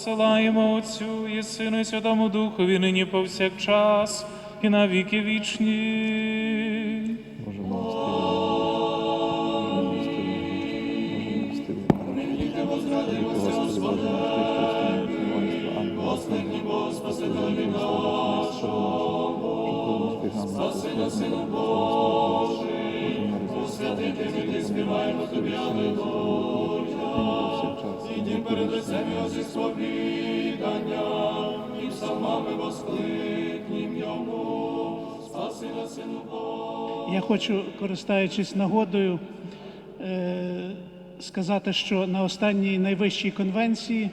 посилаємо Отцю і Сину і Святому Духові нині повсякчас і на віки вічні. Боже спаси нас, Сину Божий, Святити ти співаємо Тобі, Іди перед лицем псалмами воскликнім Йому, спаси. Я хочу, користуючись нагодою, е, сказати, що на останній найвищій конвенції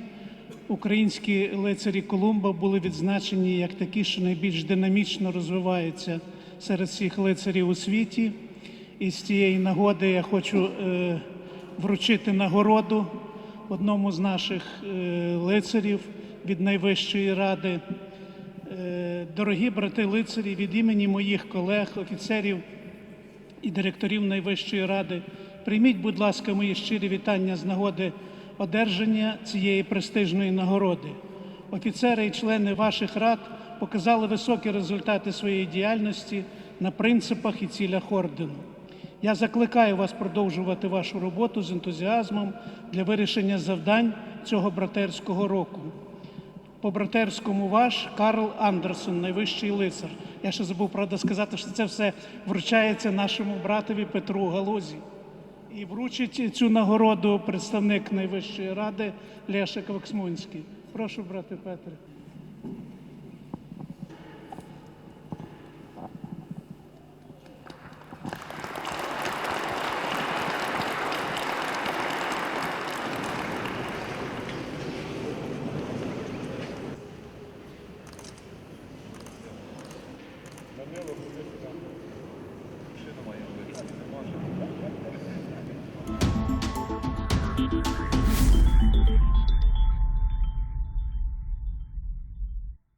українські лицарі Колумба були відзначені як такі, що найбільш динамічно розвиваються серед всіх лицарів у світі. І з цієї нагоди я хочу е, вручити нагороду одному з наших е, лицарів від найвищої ради. Е, Дорогі брати лицарі, від імені моїх колег, офіцерів і директорів Найвищої ради, прийміть, будь ласка, мої щирі вітання з нагоди одержання цієї престижної нагороди. Офіцери і члени ваших рад показали високі результати своєї діяльності на принципах і цілях ордену. Я закликаю вас продовжувати вашу роботу з ентузіазмом для вирішення завдань цього братерського року. По братерському ваш Карл Андерсон, найвищий лицар. Я ще забув правда сказати, що це все вручається нашому братові Петру Галузі. І вручить цю нагороду представник найвищої ради Лешик Ваксмунський. Прошу, брате Петре. Машина моя вийшла, не може.